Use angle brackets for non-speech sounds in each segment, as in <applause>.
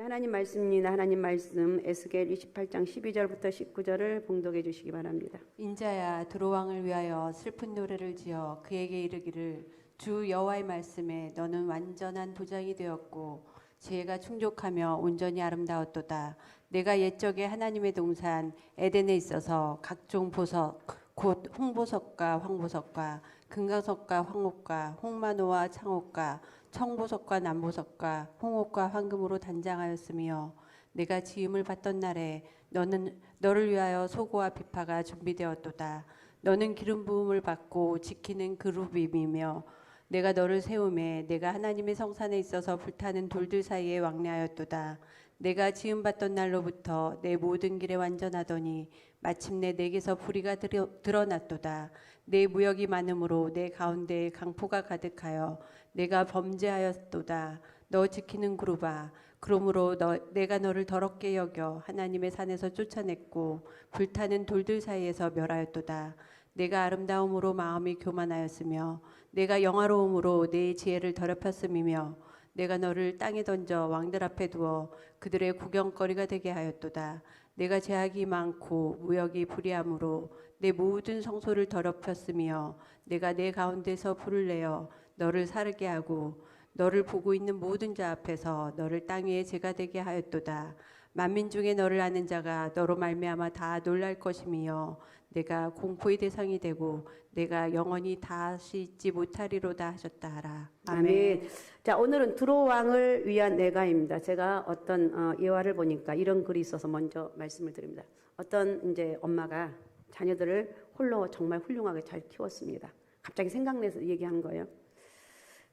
자, 하나님 말씀입니다. 하나님 말씀 에스겔 28장 12절부터 19절을 봉독해 주시기 바랍니다. 인자야 두로왕을 위하여 슬픈 노래를 지어 그에게 이르기를 주 여호와의 말씀에 너는 완전한 도장이 되었고 지혜가 충족하며 온전히 아름다웠도다. 내가 옛적에 하나님의 동산 에덴에 있어서 각종 보석 곧 홍보석과 황보석과 금강석과 황옥과 홍마노와 창옥과 청보석과 남보석과 홍옥과 황금으로 단장하였으며 내가 지음을 받던 날에 너는 너를 위하여 소고와 비파가 준비되었도다. 너는 기름 부음을 받고 지키는 그룹임이며 내가 너를 세움에 내가 하나님의 성산에 있어서 불타는 돌들 사이에 왕래하였도다. 내가 지음 받던 날로부터 내 모든 길에 완전하더니 마침내 내게서 불의가 드러, 드러났도다. 내 무역이 많으므로 내 가운데에 강포가 가득하여 내가 범죄하였도다. 너 지키는 그룹아 그러므로 너, 내가 너를 더럽게 여겨 하나님의 산에서 쫓아냈고 불타는 돌들 사이에서 멸하였도다. 내가 아름다움으로 마음이 교만하였으며 내가 영화로움으로 내 지혜를 더럽혔음이며 내가 너를 땅에 던져 왕들 앞에 두어 그들의 구경거리가 되게 하였도다. 내가 제약이 많고 무역이 불의함으로 내 모든 성소를 더럽혔으며 내가 내 가운데서 불을 내어 너를 사르게 하고 너를 보고 있는 모든 자 앞에서 너를 땅 위에 제가 되게 하였도다. 만민 중에 너를 아는 자가 너로 말미암아 다 놀랄 것이며 내가 공포의 대상이 되고 내가 영원히 다시 잊지 못하리로다 하셨다 하라. 아멘. 자, 오늘은 두로 왕을 위한 내가입니다. 제가 어떤 어, 예화를 보니까 이런 글이 있어서 먼저 말씀을 드립니다. 어떤 이제 엄마가 자녀들을 홀로 정말 훌륭하게 잘 키웠습니다. 갑자기 생각나서 얘기하는 거예요.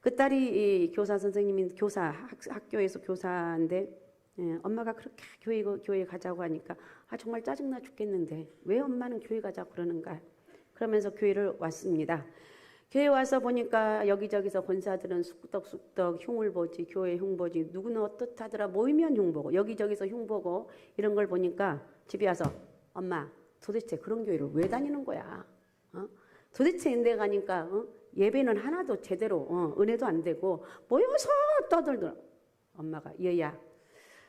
그 딸이 이 교사 선생님인 교사 학, 학교에서 교사인데 예, 엄마가 그렇게 교회 교회 가자고 하니까 아 정말 짜증나 죽겠는데 왜 엄마는 교회 가자고 그러는가? 그러면서 교회를 왔습니다. 교회 와서 보니까 여기저기서 권사들은 쑥덕쑥덕 흉을 보지 교회 흉 보지 누구는 어떻다더라 모이면 흉 보고 여기저기서 흉 보고 이런 걸 보니까 집에 와서 엄마 도대체 그런 교회를 왜 다니는 거야? 어? 도대체 인데 가니까 어? 예배는 하나도 제대로 어, 은혜도 안 되고 모여서 떠들더라. 엄마가 얘야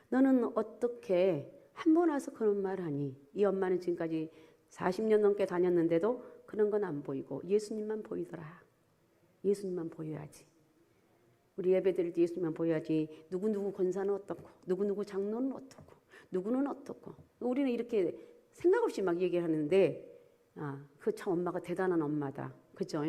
너는 어떻게 한 번 와서 그런 말 하니? 이 엄마는 지금까지 40년 넘게 다녔는데도 그런 건 안 보이고 예수님만 보이더라. 예수님만 보여야지. 우리 예배 드릴 때 예수님만 보여야지. 누구누구 권사는 어떻고, 누구누구 장로는 어떻고, 누구는 어떻고. 우리는 이렇게 생각 없이 막 얘기하는데, 아, 그 참 엄마가 대단한 엄마다. 그죠?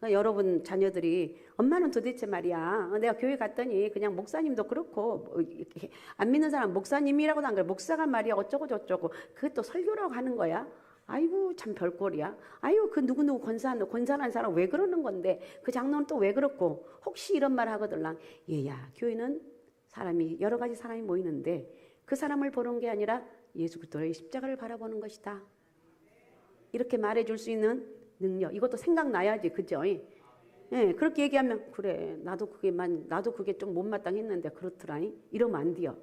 그러니까 여러분 자녀들이 엄마는 도대체 말이야. 어, 내가 교회 갔더니 그냥 목사님도 그렇고 뭐안 믿는 사람 목사님이라고도 안 그래. 목사가 말이야 어쩌고 저쩌고 또 설교라고 하는 거야. 아이고 참 별꼴이야. 아이고 그 누구 누구 권사한 권사한 사람 왜 그러는 건데 그 장로는 또 왜 그렇고 혹시 이런 말 하거들랑 얘야 교회는 사람이 여러 가지 사람이 모이는데 그 사람을 보는 게 아니라 예수 그리스도의 십자가를 바라보는 것이다. 이렇게 말해줄 수 있는 능력 이것도 생각나야지 그죠? 예, 그렇게 얘기하면 그래 나도 그게 만 나도 그게 좀 못마땅했는데 그렇더라 이러면 안 돼요.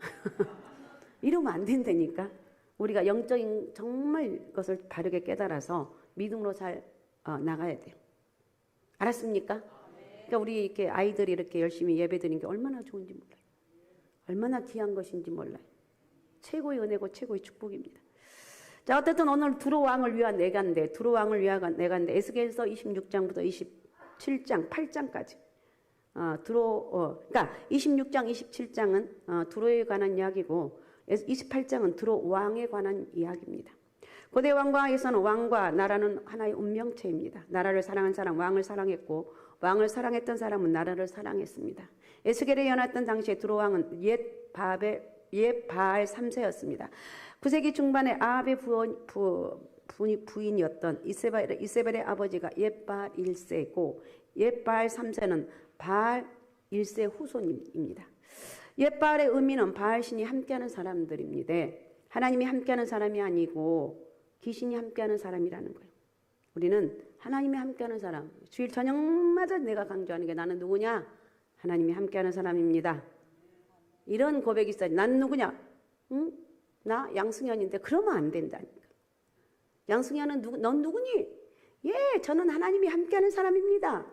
<laughs> 이러면 안 된다니까. 우리가 영적인 정말 것을 바르게 깨달아서 믿음으로 잘 어, 나가야 돼요. 알았습니까? 그러니까 우리 이렇게 아이들이 이렇게 열심히 예배 드리는 게 얼마나 좋은지 몰라요. 얼마나 귀한 것인지 몰라요. 최고의 은혜고 최고의 축복입니다. 자, 어쨌든 오늘 두로왕을 위한 내간데, 두로왕을 위한 내간데, 에스겔서 26장부터 27장, 8장까지. 어, 두로, 어, 그러니까 26장, 27장은 어, 두로에 관한 이야기고, 28장은 두로 왕에 관한 이야기입니다. 고대 왕과에서는 왕과 나라는 하나의 운명체입니다. 나라를 사랑한 사람, 왕을 사랑했고, 왕을 사랑했던 사람은 나라를 사랑했습니다. 에스겔에 연했던 당시에 두로 왕은 옛 바벨, 옛 바알 3세였습니다. 9세기 중반에 아합의 부인, 부, 부 인이었던 이세벨, 이세벨의 아버지가 옛바알 1세고 옛바알 3세는 바알 1세 후손입니다. 옛바알의 의미는 바알 신이 함께하는 사람들입니다. 하나님이 함께하는 사람이 아니고 귀신이 함께하는 사람이라는 거예요. 우리는 하나님이 함께하는 사람. 주일 저녁마다 내가 강조하는 게 나는 누구냐? 하나님이 함께하는 사람입니다. 이런 고백이 있어야지. 난 누구냐? 응? 나 양승현인데 그러면 안 된다니까. 양승현은 누구, 넌 누구니? 예, 저는 하나님이 함께하는 사람입니다.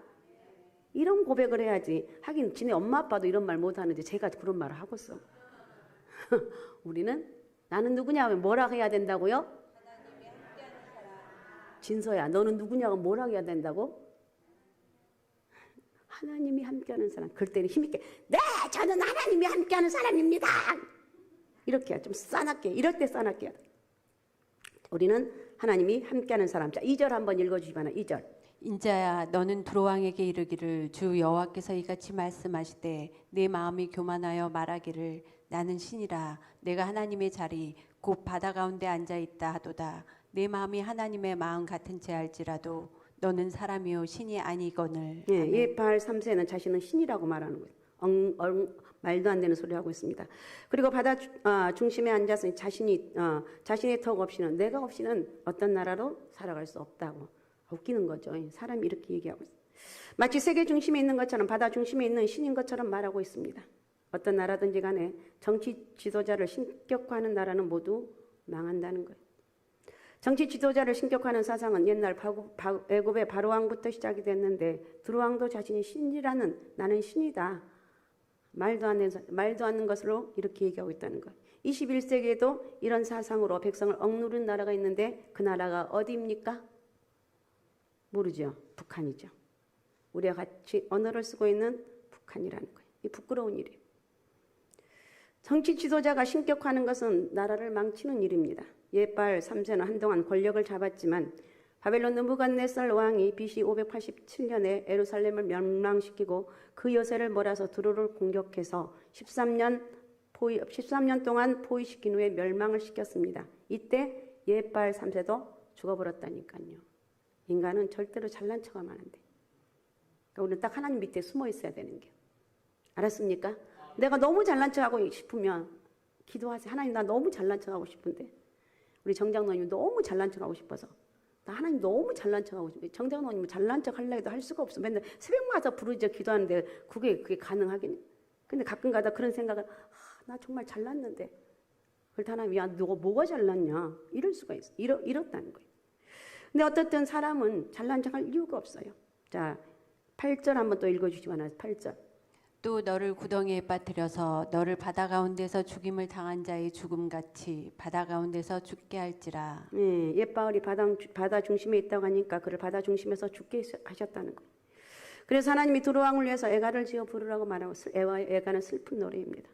이런 고백을 해야지. 하긴 지네 엄마 아빠도 이런 말 못하는데 제가 그런 말을 하고서. <laughs> 우리는 나는 누구냐 하면 뭐라 해야 된다고요? 진서야 너는 누구냐고 뭐라 해야 된다고? 하나님이 함께하는 사람. 그럴 때는 힘있게 네 저는 하나님이 함께하는 사람입니다. 이렇게 좀 싸납게 이럴 때 싸납게. 우리는 하나님이 함께하는 사람. 자 2절 한번 읽어주시면 2절. 인자야 너는 두로왕에게 이르기를 주 여호와께서 이같이 말씀하시되 내 마음이 교만하여 말하기를 나는 신이라 내가 하나님의 자리 곧 바다 가운데 앉아 있다 하도다 내 마음이 하나님의 마음 같은 채 할지라도 너는 사람이요 신이 아니거늘 예, 예발 3세는 자신은 신이라고 말하는 거예요. 엉, 엉, 말도 안 되는 소리 하고 있습니다. 그리고 바다 주- 아, 중심에 앉아서 자신이 어, 자신의 턱 없이는 내가 없이는 어떤 나라로 살아갈 수 없다고 웃기는 거죠. 예, 사람이 이렇게 얘기하고 있어요. 마치 세계 중심에 있는 것처럼 바다 중심에 있는 신인 것처럼 말하고 있습니다. 어떤 나라든지 간에 정치 지도자를 신격화하는 나라는 모두 망한다는 거예요. 정치 지도자를 신격화하는 사상은 옛날 바구- 바- 애굽의 바로왕부터 시작이 됐는데 두루왕도 자신이 신이라는 나는 신이다. 말도 안 되는 사- 말도 않는 것으로 이렇게 얘기하고 있다는 거예요. 21세기에도 이런 사상으로 백성을 억누른 나라가 있는데 그 나라가 어디입니까? 모르죠. 북한이죠. 우리가 같이 언어를 쓰고 있는 북한이라는 거예요. 이 부끄러운 일이에요. 정치 지도자가 신격화하는 것은 나라를 망치는 일입니다. 옛발 3세는 한동안 권력을 잡았지만 바벨론 느부갓네살 왕이 BC 587년에 에루살렘을 멸망시키고 그 여세를 몰아서 두루를 공격해서 13년 포위, 13년 동안 포위시킨 후에 멸망을 시켰습니다. 이때 옛발 3세도 죽어버렸다니까요. 인간은 절대로 잘난 척하면 안 돼. 그러니까 우리는 딱 하나님 밑에 숨어 있어야 되는 게. 알았습니까? 내가 너무 잘난 척하고 싶으면 기도하세요. 하나님 나 너무 잘난 척하고 싶은데 우리 정장로님 너무 잘난 척하고 싶어서 나 하나님 너무 잘난 척하고 싶어. 정장로님 잘난 척 하려 해도 할 수가 없어. 맨날 새벽마다 부르짖어 기도하는데 그게 그게 가능하긴. 근데 가끔가다 그런 생각을 아, 나 정말 잘났는데 그럴 하나님 야 너가 뭐가 잘났냐 이럴 수가 있어. 이러 이렇다는 거예요. 근데 어떻든 사람은 잘난 척할 이유가 없어요. 자 8절 한번 또 읽어주시기 바랍니다. 8절. 또 너를 구덩이에 빠뜨려서 너를 바다 가운데서 죽임을 당한 자의 죽음 같이 바다 가운데서 죽게 할지라 예, 옛바울이 바다, 바다 중심에 있다고 하니까 그를 바다 중심에서 죽게 하셨다는 거예요. 그래서 하나님이 두루왕을 위해서 애가를 지어 부르라고 말하고 슬- 애와 애가는 슬픈 노래입니다.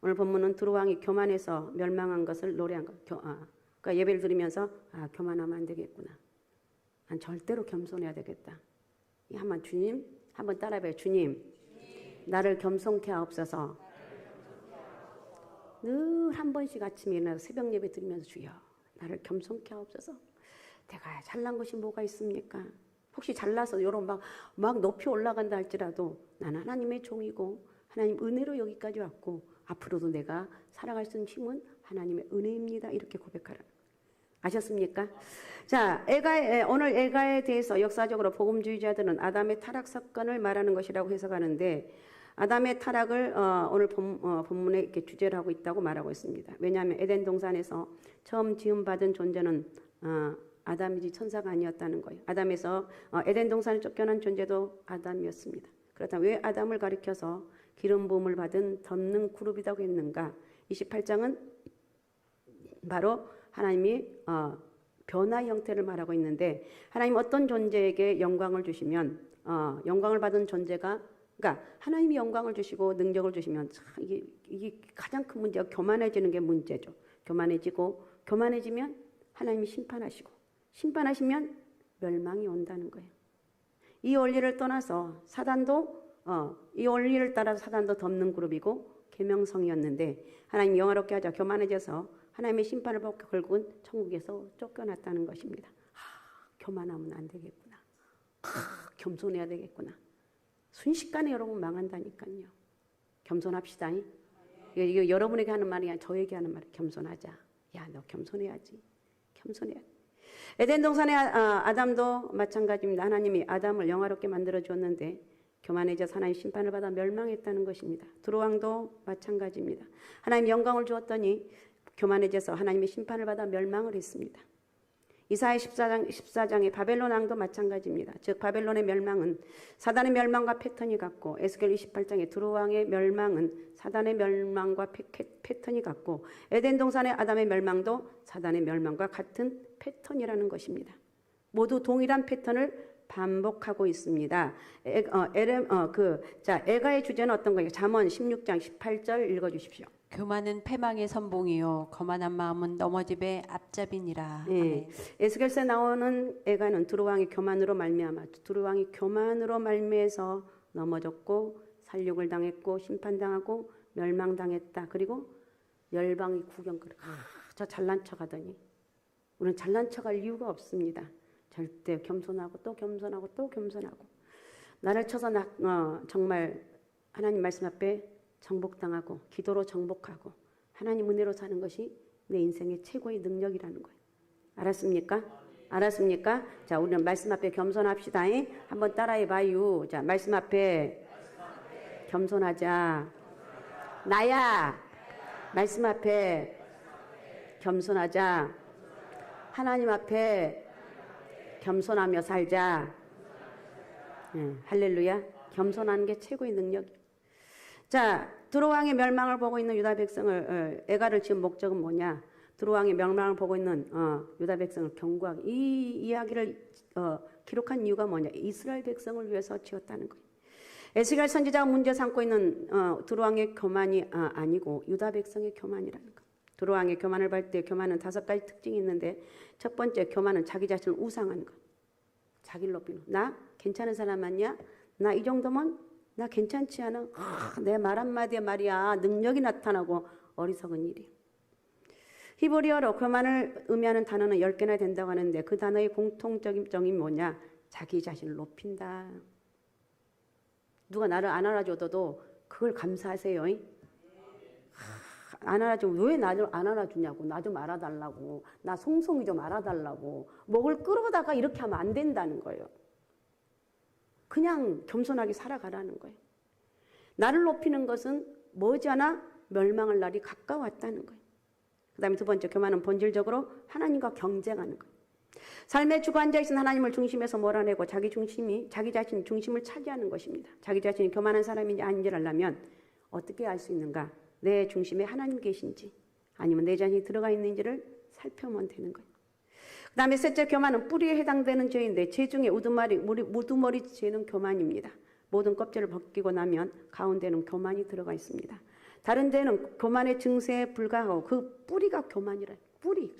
오늘 본문은 두루왕이 교만해서 멸망한 것을 노래한 거. 교, 아, 그러니까 예배를 드리면서 아 교만하면 안 되겠구나. 난 절대로 겸손해야 되겠다. 이 한번 주님 한번 따라해봐요. 주님, 나를 겸손케 하옵소서. 늘 한 번씩 아침에 일어나서 새벽 예배 드리면서 주여 나를 겸손케 하옵소서. 내가 잘난 것이 뭐가 있습니까? 혹시 잘나서 요런 막, 막 높이 올라간다 할지라도 나는 하나님의 종이고 하나님 은혜로 여기까지 왔고 앞으로도 내가 살아갈 수 있는 힘은 하나님의 은혜입니다. 이렇게 고백하라. 아셨습니까? 자, 애가의, 오늘 애가에 대해서 역사적으로 복음주의자들은 아담의 타락 사건을 말하는 것이라고 해석하는데 아담의 타락을 어, 오늘 본, 어, 본문에 이렇게 주제를 하고 있다고 말하고 있습니다. 왜냐하면 에덴 동산에서 처음 지음받은 존재는 어, 아담이지 천사가 아니었다는 거예요. 아담에서 어, 에덴 동산을 쫓겨난 존재도 아담이었습니다. 그렇다면 왜 아담을 가리켜서 기름 부음을 받은 덮는 그룹이라고 했는가? 28장은 바로 하나님이 어, 변화 형태를 말하고 있는데 하나님 어떤 존재에게 영광을 주시면 어, 영광을 받은 존재가 그러니까 하나님이 영광을 주시고 능력을 주시면 참 이게, 이게 가장 큰 문제가 교만해지는 게 문제죠. 교만해지고 교만해지면 하나님이 심판하시고 심판하시면 멸망이 온다는 거예요. 이 원리를 떠나서 사단도 어, 이 원리를 따라 사단도 덮는 그룹이고 계명성이었는데 하나님 영화롭게 하자 교만해져서 하나님의 심판을 받고 결국은 천국에서 쫓겨났다는 것입니다. 아, 교만하면 안 되겠구나. 아, 겸손해야 되겠구나. 순식간에 여러분 망한다니까요. 겸손합시다. 이거, 이거 여러분에게 하는 말이 아니라 저에게 하는 말이야. 겸손하자. 야, 너 겸손해야지. 겸손해야 에덴 동산의 아, 아담도 마찬가지입니다. 하나님이 아담을 영화롭게 만들어 주었는데 교만해져서 하나님 심판을 받아 멸망했다는 것입니다. 두루왕도 마찬가지입니다. 하나님 영광을 주었더니 교만해져서 하나님의 심판을 받아 멸망을 했습니다. 이사야 14장 14장의 바벨론 왕도 마찬가지입니다. 즉 바벨론의 멸망은 사단의 멸망과 패턴이 같고 에스겔 28장의 두로 왕의 멸망은 사단의 멸망과 패, 패턴이 같고 에덴 동산의 아담의 멸망도 사단의 멸망과 같은 패턴이라는 것입니다. 모두 동일한 패턴을 반복하고 있습니다. 에, 어, 에렘, 어, 그, 자, 에가의 주제는 어떤 거예요? 잠언 16장 18절 읽어 주십시오. 교만은 패망의 선봉이요 거만한 마음은 넘어집의 앞잡이니라. 예. 아멘. 에스겔서에 나오는 에가는 두루왕의 교만으로 말미암아 두루왕이 교만으로 말미에서 넘어졌고 살육을 당했고 심판당하고 멸망당했다. 그리고 열방이 구경 그래. 아, 저 잘난 척하더니 우리는 잘난 척할 이유가 없습니다. 절대 겸손하고 또 겸손하고 또 겸손하고 나를 쳐서 나, 어, 정말 하나님 말씀 앞에 정복당하고 기도로 정복하고 하나님 은혜로 사는 것이 내 인생의 최고의 능력이라는 거예요. 알았습니까? 알았습니까? 자, 우리는 말씀 앞에 겸손합시다. 잉? 한번 따라해 봐요. 자, 말씀 앞에 겸손하자. 나야. 말씀 앞에 겸손하자. 하나님 앞에 겸손하며 살자. 예, 할렐루야. 겸손하는 게 최고의 능력이에요. 자, 두로왕의 멸망을 보고 있는 유다 백성을 어, 애가를 지은 목적은 뭐냐? 두로왕의 멸망을 보고 있는 어, 유다 백성을 경고하기. 이 이야기를 어, 기록한 이유가 뭐냐? 이스라엘 백성을 위해서 지었다는 거예요. 에스겔 선지자가 문제 삼고 있는 어, 두로왕의 교만이 아, 아니고 유다 백성의 교만이라는 거. 두로왕의 교만을 볼 때 교만은 다섯 가지 특징이 있는데 첫 번째 교만은 자기 자신을 우상하는 거. 자기를 높이는 거. 나 괜찮은 사람 아니야? 나 이 정도면 나 괜찮지 않아? 아, 내말 한마디에 말이야 능력이 나타나고 어리석은 일이. 히브리어로 교만을 의미하는 단어는 10개나 된다고 하는데 그 단어의 공통적인 점이 뭐냐? 자기 자신을 높인다. 누가 나를 안 알아줘도 그걸 감사하세요. 안 알아줘. 왜 나를 안 알아주냐고. 나 좀 알아달라고. 나 송송이 좀 알아달라고. 목을 끌어다가 이렇게 하면 안 된다는 거예요. 그냥 겸손하게 살아가라는 거예요. 나를 높이는 것은 머지않아 멸망할 날이 가까웠다는 거예요. 그 다음에 두 번째, 교만은 본질적으로 하나님과 경쟁하는 거예요. 삶의 주관자이신 하나님을 중심에서 몰아내고 자기 중심이, 자기 자신 중심을 차지하는 것입니다. 자기 자신이 교만한 사람인지 아닌지를 알려면 어떻게 알 수 있는가? 내 중심에 하나님 계신지 아니면 내 자신이 들어가 있는지를 살펴보면 되는 거예요. 그 다음에 셋째 교만은 뿌리에 해당되는 죄인데 죄 중에 우두머리, 우두머리 죄는 교만입니다. 모든 껍질을 벗기고 나면 가운데는 교만이 들어가 있습니다. 다른 데는 교만의 증세에 불과하고 그 뿌리가 교만이라 뿌리.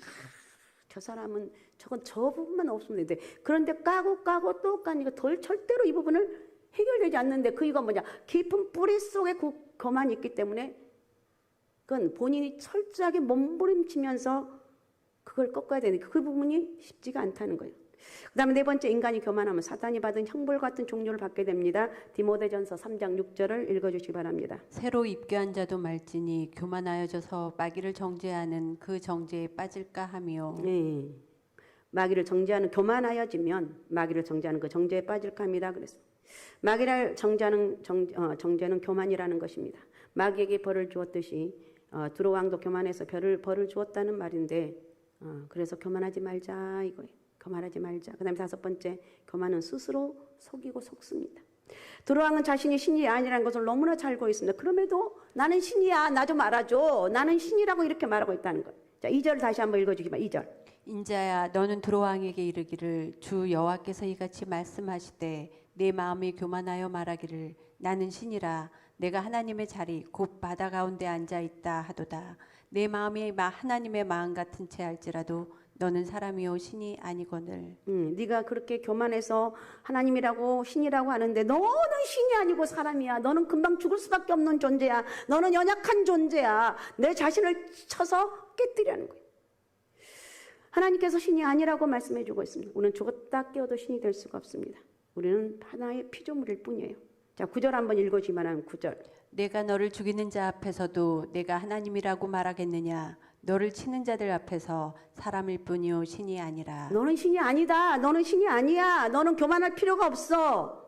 저 사람은 저건 저 부분만 없으면 되는데 그런데 까고 까고 또 까니까 덜 절대로 이 부분을 해결되지 않는데 그 이유가 뭐냐 깊은 뿌리 속에 그 교만이 있기 때문에 그건 본인이 철저하게 몸부림치면서 그걸 꺾어야 되는데 그 부분이 쉽지가 않다는 거예요. 그 다음에 네 번째 인간이 교만하면 사단이 받은 형벌 같은 종류를 받게 됩니다. 디모데전서 3장 6절을 읽어주시기 바랍니다. 새로 입교한 자도 말지니 교만하여져서 마귀를 정죄하는 그 정죄에 빠질까 하며 네. 마귀를 정죄하는 교만하여지면 마귀를 정죄하는 그 정죄에 빠질까 합니다. 그래서 마귀를 정죄하는 정, 어, 정죄는 교만이라는 것입니다. 마귀에게 벌을 주었듯이 어, 두로왕도 교만해서 별을 벌을 주었다는 말인데 어, 그래서 교만하지 말자 이거예요. 교만하지 말자. 그 다음에 다섯 번째 교만은 스스로 속이고 속습니다. 두로왕은 자신이 신이 아니라는 것을 너무나 잘 알고 있습니다. 그럼에도 나는 신이야. 나 좀 알아줘. 나는 신이라고 이렇게 말하고 있다는 거예요. 자, 2절 다시 한번 읽어주기 바 2절. 인자야 너는 두로왕에게 이르기를 주 여호와께서 이같이 말씀하시되 내 마음이 교만하여 말하기를 나는 신이라 내가 하나님의 자리 곧 바다 가운데 앉아 있다 하도다 내 마음이 마- 하나님의 마음 같은 채 할지라도 너는 사람이요 신이 아니거늘 음, 네가 그렇게 교만해서 하나님이라고 신이라고 하는데 너는 신이 아니고 사람이야. 너는 금방 죽을 수밖에 없는 존재야. 너는 연약한 존재야. 내 자신을 쳐서 깨뜨리는 거예요. 하나님께서 신이 아니라고 말씀해 주고 있습니다. 우리는 죽었다 깨어도 신이 될 수가 없습니다. 우리는 하나의 피조물일 뿐이에요. 자, 구절 한번 읽어주기만 하면 구절 내가 너를 죽이는 자 앞에서도 내가 하나님이라고 말하겠느냐 너를 치는 자들 앞에서 사람일 뿐이요 신이 아니라 너는 신이 아니다. 너는 신이 아니야. 너는 교만할 필요가 없어.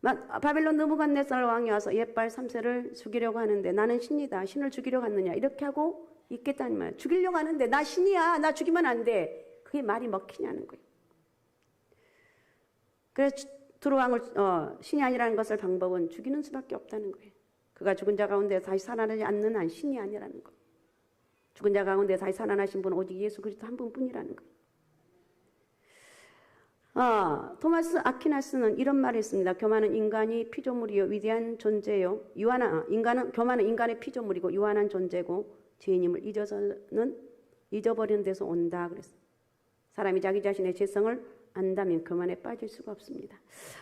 마- 바벨론 느부갓네살 왕이 와서 옛발 3세를 죽이려고 하는데 나는 신이다. 신을 죽이려고 하느냐. 이렇게 하고 있겠다는 말. 죽이려고 하는데 나 신이야. 나 죽이면 안 돼. 그 그게 말이 먹히냐는 거예요. 그래서 두로왕을 어, 신이 아니라는 것을 방법은 죽이는 수밖에 없다는 거예요. 그가 죽은 자 가운데 다시 살아나지 않는 한 신이 아니라는 거. 죽은 자 가운데 다시 살아나신 분은 오직 예수 그리스도 한 분뿐이라는 거예요. 아, 토마스 아퀴나스는 이런 말을 했습니다. 교만은 인간이 피조물이요 위대한 존재요. 유한한 아, 인간은 교만은 인간의 피조물이고 유한한 존재고 죄인임을 잊어서는 잊어버리는 데서 온다 그랬어요. 사람이 자기 자신의 죄성을 안다면 교만에 빠질 수가 없습니다.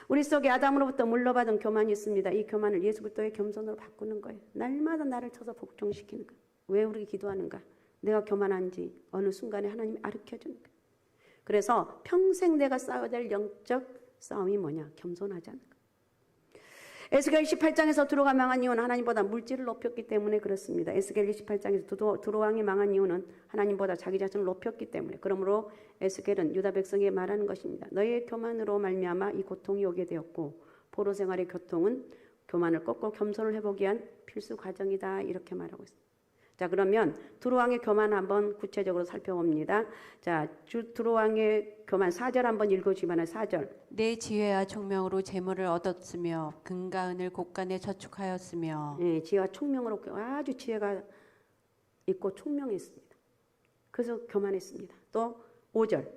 우리 속에 아담으로부터 물러받은 교만이 있습니다. 이 교만을 예수 그리스도의 겸손으로 바꾸는 거예요. 날마다 나를 쳐서 복종시키는 거예요. 왜 우리 기도하는가? 내가 교만한지 어느 순간에 하나님이 아르켜 주는 거예요. 그래서 평생 내가 싸워야 될 영적 싸움이 뭐냐? 겸손하자는 거예요. 에스겔 28장에서 두로가 망한 이유는 하나님보다 물질을 높였기 때문에 그렇습니다. 에스겔 28장에서 두로, 두로왕이 망한 이유는 하나님보다 자기 자신을 높였기 때문에 그러므로 에스겔은 유다 백성에게 말하는 것입니다. 너희의 교만으로 말미암아 이 고통이 오게 되었고 포로 생활의 고통은 교만을 꺾고 겸손을 해보기 위한 필수 과정이다 이렇게 말하고 있습니다. 자 그러면 두로왕의 교만 한번 구체적으로 살펴봅니다. 자 주, 두로왕의 교만 4절 한번 읽어주시면 4절 내 지혜와 총명으로 재물을 얻었으며 금과 은을 곳간에 저축하였으며 예, 지혜와 총명으로 아주 지혜가 있고 총명했습니다. 그래서 교만했습니다. 또 5절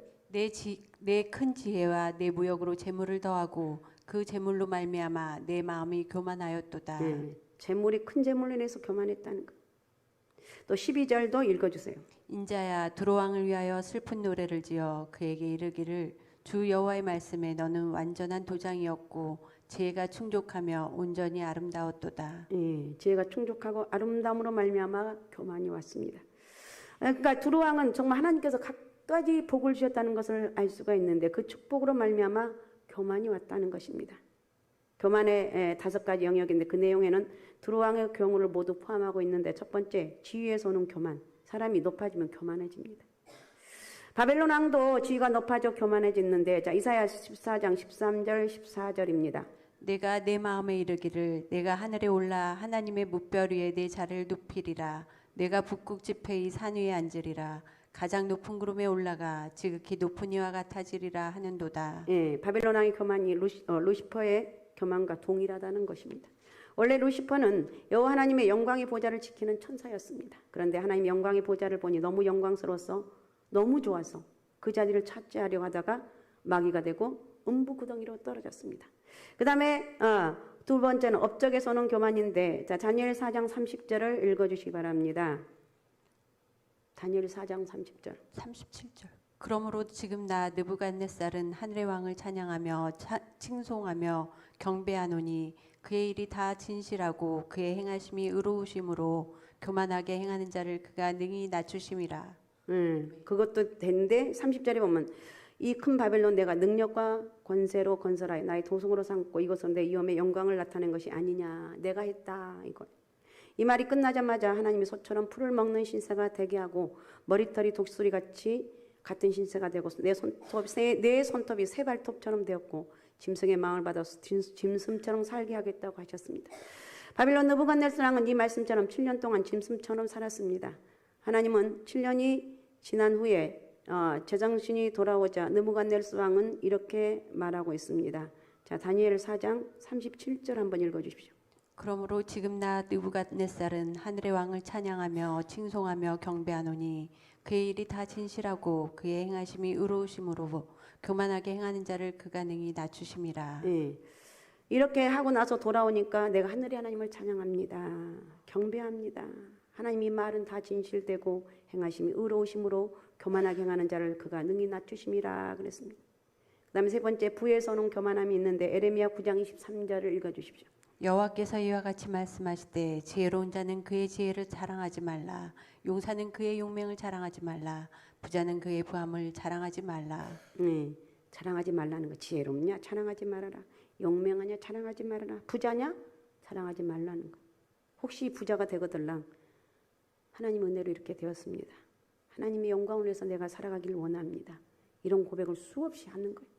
내큰 지혜와 내 무역으로 재물을 더하고 그 재물로 말미암아 내 마음이 교만하였도다. 예, 재물이 큰 재물로 인해서 교만했다는 것. 또 12절도 읽어주세요. 인자야 두로왕을 위하여 슬픈 노래를 지어 그에게 이르기를 주 여호와의 말씀에 너는 완전한 도장이었고 지혜가 충족하며 온전히 아름다웠도다. 예, 지혜가 충족하고 아름다움으로 말미암아 교만이 왔습니다. 그러니까 두루왕은 정말 하나님께서 각가지 복을 주셨다는 것을 알 수가 있는데 그 축복으로 말미암아 교만이 왔다는 것입니다. 교만의 에, 다섯 가지 영역인데 그 내용에는 두루왕의 경우를 모두 포함하고 있는데 첫 번째 지위에서 오는 교만. 사람이 높아지면 교만해집니다. 바벨론 왕도 지위가 높아져 교만해졌는데 자 이사야 14장 13절 14절입니다. 내가 내 마음에 이르기를 내가 하늘에 올라 하나님의 무별 위에 내 자리를 눕히리라 내가 북극 지폐의 산 위에 앉으리라 가장 높은 구름에 올라가 지극히 높은 이와 같아지리라 하는도다. 예, 바벨론 왕의 교만이 루시, 어, 루시퍼의 교만과 동일하다는 것입니다. 원래 루시퍼는 여호와 하나님의 영광의 보좌를 지키는 천사였습니다. 그런데 하나님 영광의 보좌를 보니 너무 영광스러워서 너무 좋아서 그 자리를 차지하려 하다가 마귀가 되고 음부 구덩이로 떨어졌습니다. 그 다음에 어, 두 번째는 업적에서 오는 교만인데 자 다니엘 4장 30절을 읽어주시기 바랍니다. 다니엘 4장 30절. 37절. 그러므로 지금 나 느부갓네살은 하늘의 왕을 찬양하며 차, 칭송하며 경배하노니 그의 일이 다 진실하고 그의 행하심이 의로우심으로 교만하게 행하는 자를 그가 능히 낮추심이라. 음, 그것도 되는데 30절에 보면 이 큰 바벨론 내가 능력과 권세로 건설하여 나의 도성으로 삼고 이것은 내 위엄의 영광을 나타낸 것이 아니냐 내가 했다 이거 이 말이 끝나자마자 하나님이 소처럼 풀을 먹는 신세가 되게 하고 머리털이 독수리 같이 같은 신세가 되고 내 손톱 새- 내 손톱이 새 발톱처럼 되었고 짐승의 마음을 받아서 짐- 짐승처럼 살게 하겠다고 하셨습니다. 바빌론 느부갓네살 왕은 이 말씀처럼 7년 동안 짐승처럼 살았습니다. 하나님은 7년이 지난 후에 어, 제정신이 돌아오자 느부갓네살 왕은 이렇게 말하고 있습니다. 자 다니엘 4장 37절 한번 읽어 주십시오. 그러므로 지금 나 느부갓네살은 하늘의 왕을 찬양하며 칭송하며 경배하노니 그의 일이 다 진실하고 그의 행하심이 의로우심으로 교만하게 행하는 자를 그가 능히 낮추심이라. 예. 이렇게 하고 나서 돌아오니까 내가 하늘의 하나님을 찬양합니다. 경배합니다. 하나님이 말은 다 진실되고 행하심이 의로우심으로 교만하게 행하는 자를 그가 능히 낮추심이라 그랬습니다. 그 다음에 세 번째 부에서는 교만함이 있는데 에레미야 9장 23절을 읽어 주십시오. 여호와께서 이와 같이 말씀하시되 지혜로운 자는 그의 지혜를 자랑하지 말라 용사는 그의 용맹을 자랑하지 말라 부자는 그의 부함을 자랑하지 말라 네, 자랑하지 말라는 거 지혜롭냐? 자랑하지 말아라. 용맹하냐? 자랑하지 말아라. 부자냐? 자랑하지 말라는 거. 혹시 부자가 되거들랑 하나님 은혜로 이렇게 되었습니다. 하나님의 영광을 위해서 내가 살아가기를 원합니다. 이런 고백을 수없이 하는 거예요.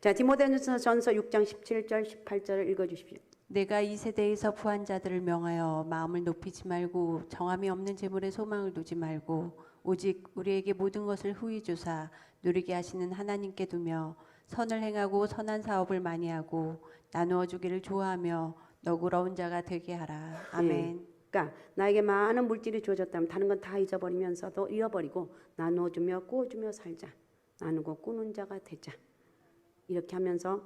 자, 디모데전서 6장 17절 18절을 읽어 주십시오. 내가 이 세대에서 부한 자들을 명하여 마음을 높이지 말고 정함이 없는 재물에 소망을 두지 말고 오직 우리에게 모든 것을 후히 주사 누리게 하시는 하나님께 두며 선을 행하고 선한 사업을 많이 하고 나누어 주기를 좋아하며 너그러운 자가 되게 하라. 아멘. 그러니까 나에게 많은 물질이 주어졌다면 다른 건 다 잊어버리면서도 잃어버리고 나누어 주며 꾸어 주며 살자. 나누고 꾸는 자가 되자. 이렇게 하면서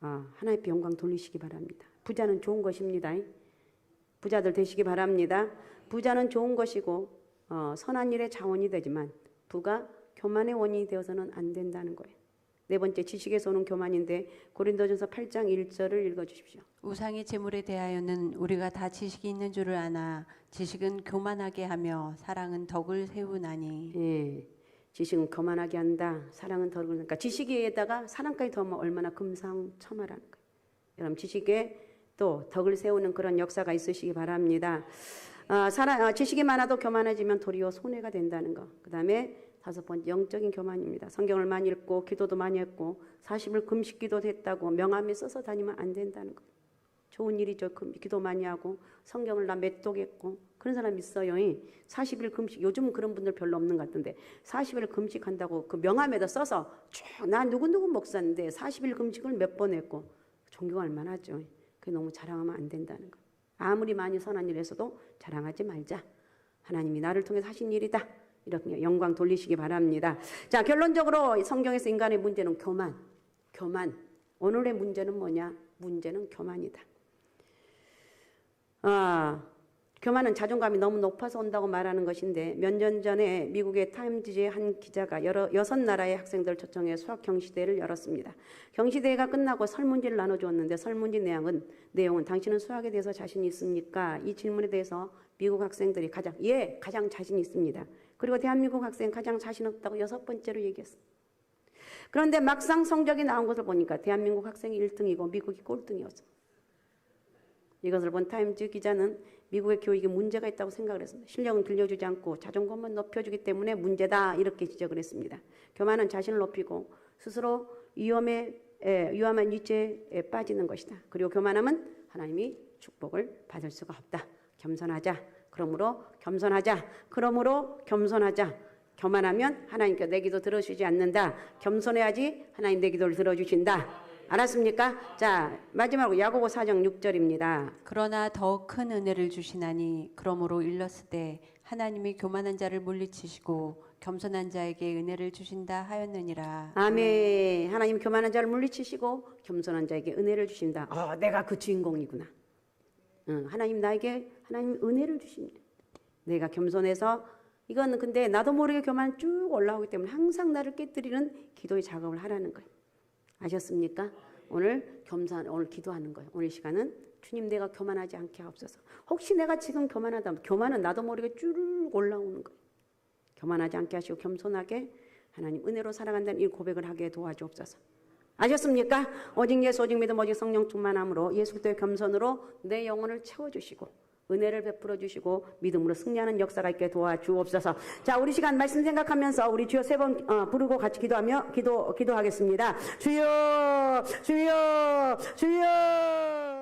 어, 하나님께 영광 돌리시기 바랍니다. 부자는 좋은 것입니다. 부자들 되시기 바랍니다. 부자는 좋은 것이고 어, 선한 일의 자원이 되지만 부가 교만의 원인이 되어서는 안 된다는 거예요. 네 번째 지식에서 오는 교만인데 고린도전서 8장 1절을 읽어 주십시오. 우상의 재물에 대하여는 우리가 다 지식이 있는 줄을 아나 지식은 교만하게 하며 사랑은 덕을 세우나니 예. 지식은 거만하게 한다. 사랑은 덜 그러니까 지식에다가 사랑까지 더하면 얼마나 금상첨화라는 거예요. 여러분 지식에 또 덕을 세우는 그런 역사가 있으시기 바랍니다. 아, 사랑, 아, 지식이 많아도 교만해지면 도리어 손해가 된다는 거. 그 다음에 다섯 번째 영적인 교만입니다. 성경을 많이 읽고 기도도 많이 했고 40일 금식 기도도 했다고 명함에 써서 다니면 안 된다는 거. 좋은 일이죠. 금- 기도 많이 하고 성경을 나 맷독했고 그런 사람 있어요. 40일 금식 요즘은 그런 분들 별로 없는 것 같은데 40일 금식한다고 그 명함에다 써서 쭉 나 누구누구 목사인데 40일 금식을 몇 번 했고 존경할 만하죠. 그게 너무 자랑하면 안 된다는 거. 아무리 많이 선한 일 했어도 자랑하지 말자. 하나님이 나를 통해서 하신 일이다. 이렇게 영광 돌리시기 바랍니다. 자, 결론적으로 성경에서 인간의 문제는 교만. 교만. 오늘의 문제는 뭐냐? 문제는 교만이다. 아, 교만은 자존감이 너무 높아서 온다고 말하는 것인데 몇 년 전에 미국의 타임지의 한 기자가 여러 여섯 나라의 학생들 초청해 수학 경시대회를 열었습니다. 경시대회가 끝나고 설문지를 나눠주었는데 설문지 내용은 내용은 당신은 수학에 대해서 자신 있습니까? 이 질문에 대해서 미국 학생들이 가장 예 가장 자신 있습니다. 그리고 대한민국 학생 가장 자신 없다고 여섯 번째로 얘기했어. 그런데 막상 성적이 나온 것을 보니까 대한민국 학생이 1등이고 미국이 꼴등이었어. 이것을 본 타임즈 기자는 미국의 교육에 문제가 있다고 생각을 했습니다. 실력은 들려주지 않고 자존감만 높여주기 때문에 문제다 이렇게 지적을 했습니다. 교만은 자신을 높이고 스스로 위험에 에, 위험한 위치에 빠지는 것이다. 그리고 교만함은 하나님이 축복을 받을 수가 없다. 겸손하자. 그러므로 겸손하자. 그러므로 겸손하자. 교만하면 하나님께 내 기도 들어주지 않는다. 겸손해야지 하나님 내 기도를 들어주신다. 알았습니까? 자 마지막으로 야고보 4장 6절입니다. 그러나 더 큰 은혜를 주시나니 그러므로 일렀으되 하나님이 교만한 자를 물리치시고 겸손한 자에게 은혜를 주신다 하였느니라. 아멘. 하나님 교만한 자를 물리치시고 겸손한 자에게 은혜를 주신다. 어, 내가 그 주인공이구나. 응, 하나님 나에게 하나님 은혜를 주십니다. 내가 겸손해서 이거는 근데 나도 모르게 교만 쭉 올라오기 때문에 항상 나를 깨뜨리는 기도의 작업을 하라는 거예요. 아셨습니까? 오늘 겸손 오늘 기도하는 거예요. 오늘 시간은 주님 내가 교만하지 않게 하옵소서. 혹시 내가 지금 교만하다면 교만은 나도 모르게 쭉 올라오는 거예요. 교만하지 않게 하시고 겸손하게 하나님 은혜로 살아간다는 이 고백을 하게 도와주옵소서. 아셨습니까? 오직 예수 오직 믿음 오직 성령 충만함으로 예수 그리스도의 겸손으로 내 영혼을 채워주시고 은혜를 베풀어 주시고 믿음으로 승리하는 역사가 있게 도와주옵소서. 자, 우리 시간 말씀 생각하면서 우리 주여 세번 어, 부르고 같이 기도하며 기도 기도하겠습니다. 주여, 주여, 주여.